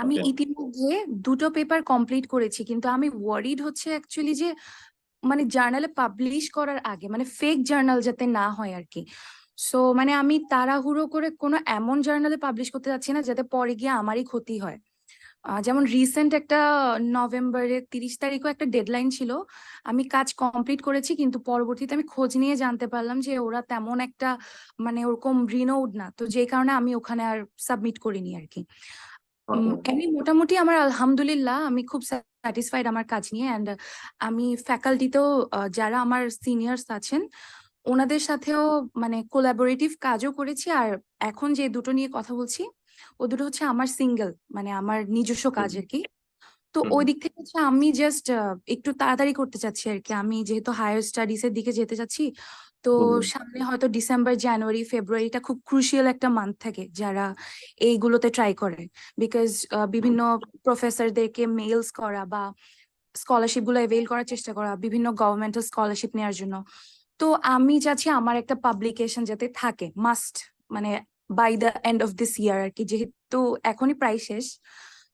আমি ইতিমধ্যে দুটো পেপার কমপ্লিট করেছি কিন্তু আমি ওয়ারিড হচ্ছে অ্যাকচুয়ালি যে মানে জার্নালে পাবলিশ করার আগে মানে ফেক জার্নাল যাতে না হয় আর কি। সো মানে আমি তাড়াহুড়ো করে কোনো এমন জার্নালে পাবলিশ করতে যাচ্ছি না যাতে পরে গিয়ে আমারই ক্ষতি হয়। যেমন রিসেন্ট একটা নভেম্বরের তিরিশ তারিখও একটা ডেডলাইন ছিল। আমি কাজ কমপ্লিট করেছি কিন্তু পরবর্তীতে আমি খোঁজ নিয়ে জানতে পারলাম যে ওরা তেমন একটা মানে ওরকম রিনোড না। তো যে কারণে আমি ওখানে আর সাবমিট করিনি আর কি। এমনি মোটামুটি আমার আলহামদুলিল্লাহ আমি খুব স্যাটিসফাইড আমার কাজ নিয়ে অ্যান্ড আমি ফ্যাকাল্টিতেও যারা আমার সিনিয়র্স আছেন ওনাদের সাথেও মানে কোলাবোরেটিভ কাজও করেছি আর এখন যে দুটো নিয়ে কথা বলছি ও দুটো হচ্ছে আমার সিঙ্গেল মানে আমার নিজস্ব কাজ আর কি। তো ওই দিক থেকে হচ্ছে আমি জাস্ট একটু তাড়াতাড়ি করতে চাচ্ছি আর কি। আমি যেহেতু হায়ার স্টাডিজ এর দিকে যেতে চাচ্ছি তো সামনে হয়তো ডিসেম্বর জানুয়ারি ফেব্রুয়ারিটা খুব ক্রুশিয়াল একটা মান্থ থাকে যারা এইগুলোতে ট্রাই করে। বিকজ বিভিন্ন প্রফেসরদেরকে মেইলস করা বা স্কলারশিপগুলো এভেইল করার চেষ্টা করা বিভিন্ন গভর্নমেন্টাল স্কলারশিপ নেওয়ার জন্য। তো আমি চাচ্ছি আমার একটা পাবলিকেশন যাতে থাকে মাস্ট মানে by the end of this year আর কি। যেহেতু এখনই প্রায় শেষ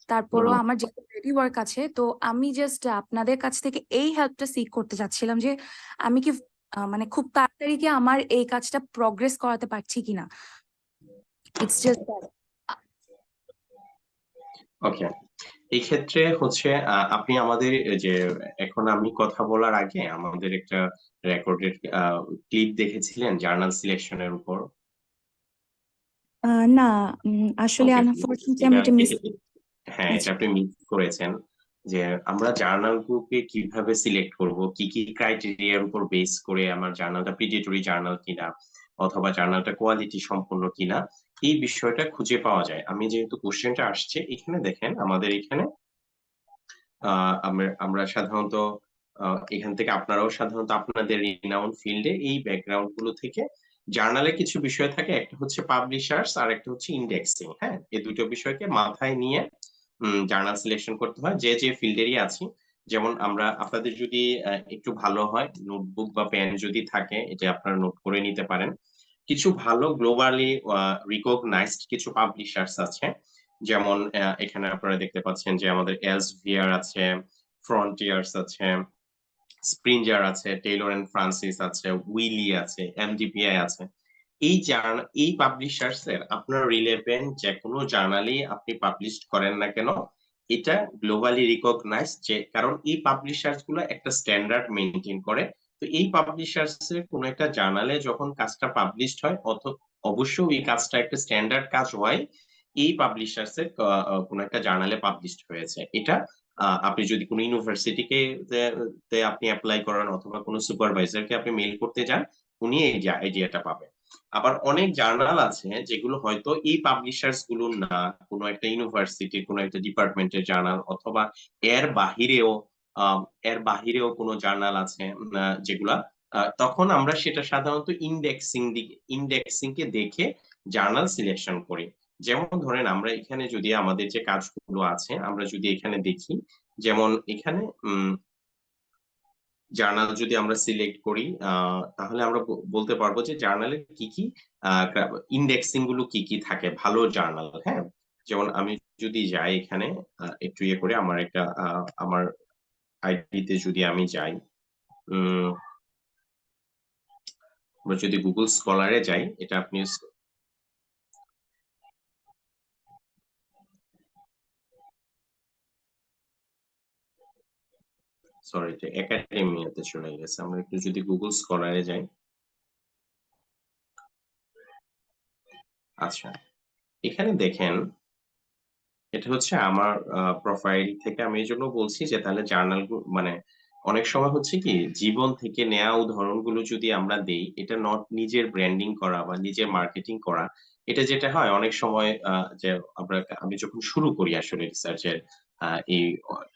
তারপরও আমার যেহেতু রেডি ওয়ার্ক আছে তো আমি জাস্ট আপনাদের কাছ থেকে এই হেল্পটা সিক করতে চাচ্ছিলাম যে আমি কি মানে খুব তাড়াতাড়ি কি আমার এই কাজটা প্রগ্রেস করাতে পারছি কিনা? ইটস জাস্ট ওকে এই ক্ষেত্রে হচ্ছে আপনি আমাদের যে এখন আমি কথা বলার আগে আমাদের একটা রেকর্ডেড ক্লিপ দেখেছিলেন জার্নাল সিলেকশনের উপর? না আসলে আনফরচুনেটলি আমি এটা মিস হ্যাঁ এটা আচ্ছা আপনি মিস করেছেন যে আমরা জার্নাল গ্রুপে কীভাবে সিলেক্ট করব কি কি ক্রাইটেরিয়ার উপর বেস করে আমার জার্নালটা প্রিডিটরি জার্নাল কিনা অথবা জার্নালটা কোয়ালিটি সম্পন্ন কিনা এই বিষয়টা খুঁজে পাওয়া যায়। আমি যেহেতু কোশ্চেনটা আসছে এখানে দেখেন আমাদের এখানে আহ আমরা সাধারণত এখান থেকে আপনারাও সাধারণত আপনাদের রিনাউন ফিল্ডে এই ব্যাকগ্রাউন্ডগুলো থেকে জার্নালে কিছু বিষয় থাকে একটা হচ্ছে পাবলিশার্স আর একটা হচ্ছে ইন্ডেক্সিং হ্যাঁ? এই দুটো বিষয়কে মাথায় নিয়ে জার্নাল সিলেকশন করতে হয়, যে যে ফিল্ডেরই আছি। যেমন আমরা, আপনাদের যদি একটু ভালো হয় নোটবুক বা পেন যদি থাকে, এটা আপনারা নোট করে নিতে পারেন। কিছু ভালো গ্লোবালি রিকগনাইজড কিছু পাবলিশার্স আছে। যেমন এখানে আপনারা দেখতে পাচ্ছেন যে আমাদের এলসভিয়ার আছে ফ্রন্টিয়ার্স আছে স্প্রিঞ্জার আছে টেইলর এন্ড ফ্রান্সিস আছে উইলি আছে এমডিপিআই আছে। এই এই পাবলিশার্স এর আপনার রিলেভেন্ট যে কোনো জার্নালে আপনি পাবলিশ করেন না কেন, এটা গ্লোবালি রিকগনাইজ যে, কারণ এই পাবলিশার্সগুলো একটা স্ট্যান্ডার্ড মেনটেন করে। তো এই পাবলিশার্স এর কোনো একটা জার্নালে যখন কাজটা পাবলিশড হয় অত অবশ্যই এই কাজটা একটা স্ট্যান্ডার্ড কাজ হয়, এই পাবলিশার্স এর কোন একটা জার্নালে পাবলিশড হয়েছে। এটা আপনি যদি কোনো ইউনিভার্সিটিকে আপনি অ্যাপ্লাই করেন অথবা কোনো সুপারভাইজারকে আপনি মেইল করতে যান, উনি এই আইডিয়াটা পাবেন। আবার অনেক জার্নাল আছে যেগুলো হয়তো এই পাবলিশার্সগুলো না, কোনো একটা ইউনিভার্সিটির কোনো একটা ডিপার্টমেন্টের জার্নাল অথবা এর বাহিরেও এর বাহিরেও কোনো জার্নাল আছে যেগুলা তখন আমরা সেটা সাধারণত ইন্ডেক্সিং ইন্ডেক্সিং কে দেখে জার্নাল সিলেকশন করি। যেমন ধরেন আমরা এখানে যদি আমাদের যে কাজগুলো আছে, আমরা যদি এখানে দেখি, যেমন এখানে জার্নাল যদি আমরা সিলেক্ট করি তাহলে আমরা বলতে পারব যে জার্নালে কি কি ইন্ডেক্সিংগুলো কি কি থাকে, ভালো জার্নাল হ্যাঁ? যেমন আমি যদি যাই এখানে একটু ইয়ে করে আমার একটা আমার আইডিতে যদি আমি যাই, উম, আমরা যদি গুগল স্কলারে যাই, এটা আপনি সরি এটা একাডেমিয়াতে চলে গেছে। আমরা একটু যদি গুগল স্কলারে যাই। আচ্ছা এখানে দেখেন, এটা হচ্ছে আমার প্রোফাইল থেকে আমি এই জন্য বলছি যে তাহলে জার্নাল মানে অনেক সময় হচ্ছে কি, জীবন থেকে নেওয়া উদাহরণগুলো যদি আমরা দেই, এটা নট নিজের ব্র্যান্ডিং করা বা নিজের মার্কেটিং করা, এটা যেটা হয়, অনেক সময় যে আমরা, আমি যখন শুরু করি আসলে রিসার্চের এই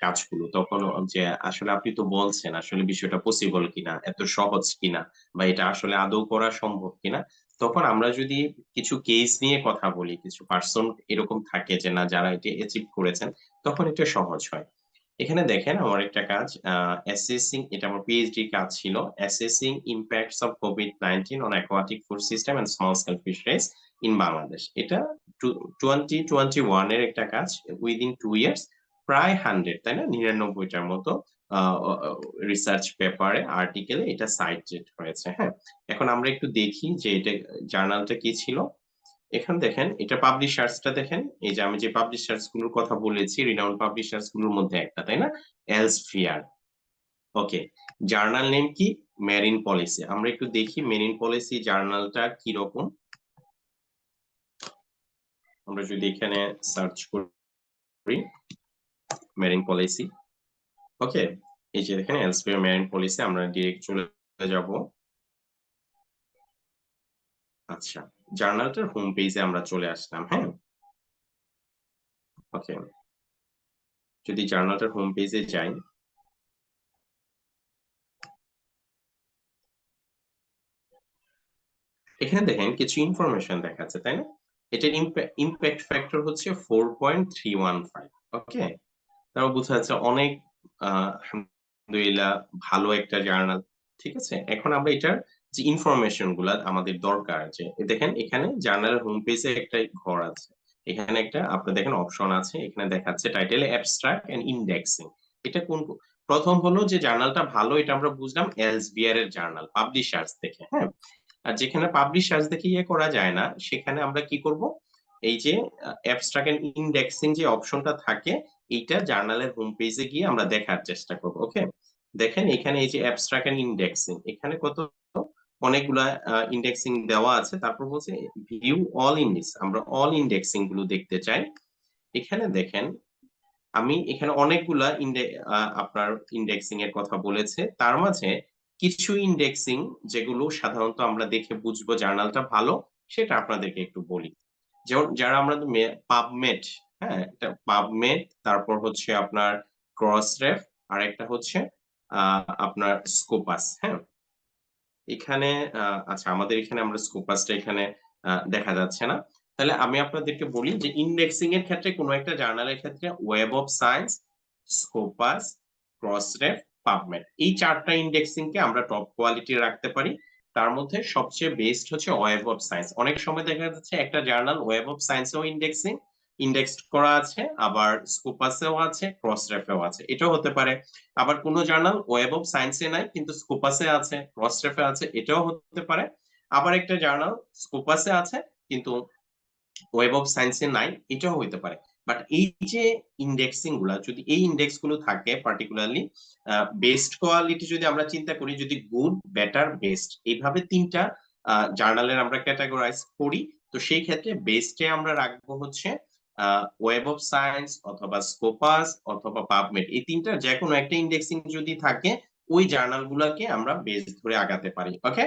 কাজগুলো। তখন যে আসলে আপনি তো বলছেন আসলে বিষয়টা পসিবল কিনা, এত সহজ কিনা বা এটা আসলে আদৌ করা সম্ভব কিনা, তখন আমরা যদি কিছু কেস নিয়ে কথা বলি, কিছু পার্সন এরকম থাকে যে না, যারা এটা অ্যাচিভ করেছেন, তখন এটা সহজ হয়। এখানে দেখেন আমার একটা কাজ অ্যাসেসিং এটা আমার পিএইচডি কাজ ছিল assessing impacts of COVID nineteen on aquatic food system and small scale fisheries in Bangladesh এটা টোয়েন্টি টোয়েন্টি ওয়ানের একটা কাজ উইদিন টু ইয়ার্স প্রায় হান্ড্রেড তাই না? নিরানব্বইটার মতো রিসার্চ পেপারে আর্টিকেলে এটা সাইটেড হয়েছে হ্যাঁ? এখন আমরা একটু দেখি যে এটা জার্নালটা কি ছিল? এখানে দেখেন, এটা পাবলিশার্সটা দেখেন, এই যে আমি যে পাবলিশার্সগুলোর কথা বলেছি রিনাউন্ড পাবলিশার্সগুলোর মধ্যে একটা, তাই না? এলসফিয়ার ওকে জার্নাল নেম কি? মেরিন পলিসি আমরা একটু দেখি মেরিন পলিসি জার্নালটা কি রকম আমরা যদি এখানে সার্চ করি মেরিন পলিসি ওকে এই যে দেখেন এলসফিয়ার মেরিন পলিসি আমরা ডিরেক্ট চলে যাব। আচ্ছা জার্নালটার হোম পেজে আমরা চলে আসলাম হ্যাঁ? ওকে যদি জার্নালটার হোম পেজে যাই। এখানে দেখেন কিছু ইনফরমেশন দেখাচ্ছে, তাই না? এটার ইম্প্যাক্ট ফ্যাক্টর হচ্ছে four point three one five okay তারপর বোঝা যাচ্ছে অনেক আলহামদুলিল্লাহ ভালো একটা জার্নাল। ঠিক আছে? এখন আমরা এটার যে ইনফরমেশনগুলা আমাদের দরকার যে দেখেন, এখানে জার্নালের হোম পেজে একটা ঘর আছে। এখানে একটা আপনি দেখেন অপশন আছে, এখানে দেখাচ্ছে টাইটেল অ্যাবস্ট্রাক্ট এন্ড ইন্ডেক্সিং এটা কোন, প্রথম হলো যে জার্নালটা ভালো, এটা আমরা বুঝলাম এলসবিআর এর জার্নাল পাবলিশার্স দেখে হ্যাঁ? আর যেখানে পাবলিশার্স দেখে ইয়ে করা যায় না, সেখানে আমরা কি করব? এই যে অ্যাবস্ট্রাক্ট এন্ড ইন্ডেক্সিং যে অপশনটা থাকে এইটা জার্নালের হোম পেজে গিয়ে আমরা দেখার চেষ্টা করব ওকে দেখেন এখানে এই যে অ্যাবস্ট্রাক্ট এন্ড ইন্ডেক্সিং এখানে কত অনেকগুলা ইন্ডেক্সিং দেওয়া আছে, তারপর বলছে ভিউ অল ইন্ডেক্স আমরা অল ইন্ডেক্সিংগুলো দেখতে চাই। এখানে দেখেন, আমি এখানে অনেকগুলা আপনার ইন্ডেক্সিং এর কথা বলেছে, তার মাঝে কিছু ইন্ডেক্সিং যেগুলো সাধারণত আমরা দেখে বুঝব জার্নালটা ভালো, সেটা আপনাদেরকে একটু বলি। যেমন যারা আমরা পাবমেট হ্যাঁ এটা পাবমেট তারপর হচ্ছে আপনার ক্রসরেফ আর একটা হচ্ছে আপনার স্কোপাস হ্যাঁ? এখানে আচ্ছা আমাদের এখানে আমরা স্কোপাসটা এখানে দেখা যাচ্ছে না। তাহলে আমি আপনাদেরকে বলি যে ইন্ডেক্সিং এর ক্ষেত্রে কোনো একটা জার্নালের ক্ষেত্রে web of science Scopus Crossref PubMed এই চারটা ইন্ডেক্সিং কে আমরা টপ কোয়ালিটি রাখতে পারি। তার মধ্যে সবচেয়ে বেস্ট হচ্ছে ওয়েব অফ সায়েন্স অনেক সময় দেখা যাচ্ছে একটা জার্নাল ওয়েব অফ সায়েন্সেও ইন্ডেক্সিং ইন্ডেক্স করা আছে, আবার স্কোপাসেও আছে ক্রসরেফেও আছে। এটাও হতে পারে। আবার কোন জার্নাল ওয়েব অফ সায়েন্সে নাই, কিন্তু স্কোপাসে আছে ক্রসরেফে আছে, এটাও হতে পারে। আবার একটা জার্নাল স্কোপাসে আছে কিন্তু ওয়েব অফ সায়েন্সে নাই, এটাও হতে পারে। বাট এই যে ইন্ডেক্সিংগুলা, যদি এই ইন্ডেক্সগুলো থাকে পার্টিকুলারলি বেস্ট কোয়ালিটি যদি আমরা চিন্তা করি, যদি গুড বেটার বেস্ট এইভাবে তিনটা জার্নালের আমরা ক্যাটাগরাইজ করি, তো সেই ক্ষেত্রে বেস্টে আমরা রাখব হচ্ছে ওয়েব অফ সায়েন্স অথবা স্কোপাস অথবা পাবমেড এই তিনটা যে কোনো একটা ইন্ডেক্সিং যদি থাকে, ওই জার্নাল গুলাকে আমরা বেস ধরে আগাতে পারি ওকে